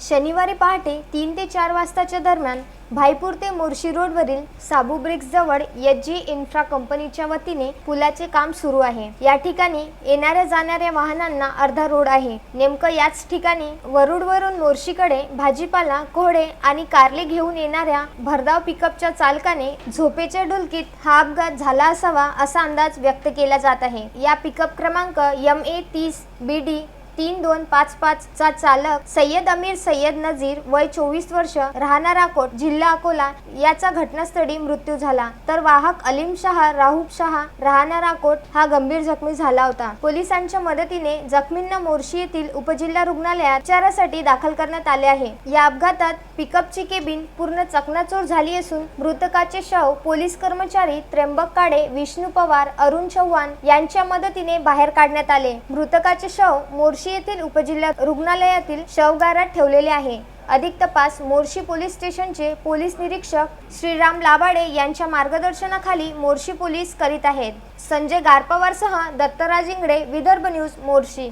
शनिवारी पहाटे तीन ते चार वाजताच्या दरम्यान भाईपूर ते मोर्शी रोडवरील साबू ब्रिक्सजवळ एच जी इन्फ्रा कंपनीच्या वतीने पुलाचे काम सुरू आहे. या ठिकाणी येणाऱ्या जाणाऱ्या वाहनांना अर्धा रोड आहे. नेमकं याच ठिकाणी वरुडवरून मोर्शीकडे भाजीपाला घोडे आणि कारले घेऊन येणाऱ्या भरधाव पिकअपच्या चालकाने झोपेच्या डुलकीत हा अपघात झाला असावा असा अंदाज व्यक्त केला जात आहे. या पिकअप क्रमांक एम ए तीस बी डी तीन दोन पाच पाच चा चालक सय्यद अमीर सय्यद नजीर वय चोवीस वर्ष राहणार अकोट जिल्हा अकोला याचा घटनास्थळी मृत्यू झाला. तर वाहक अलीम शहा राहूब शहा राहणार अकोट हा गंभीर जखमी झाला होता. पोलिसांच्या मदतीने जखमींना मोर्शी येथील उपजिल्हा रुग्णालयात उपचारासाठी दाखल करण्यात आले आहे. या अपघातात पिकअपची केबिन पूर्ण चकनाचूर झाली असून मृतकाचे शव पोलीस कर्मचारी त्र्यंबक काळे विष्णू पवार अरुण चव्हाण यांच्या मदतीने बाहेर काढण्यात आले. मृतकाचे शव मोर्शी मोर्शी येथील उपजिल्हा रुग्णालयातील शवगारात ठेवलेले आहे. अधिक तपास मोर्शी पोलीस स्टेशनचे पोलीस निरीक्षक श्रीराम लाबाडे यांच्या मार्गदर्शनाखाली मोर्शी पोलीस करीत आहेत. संजय गारपवारसह दत्तराज इंगडे विदर्भ न्यूज मोर्शी.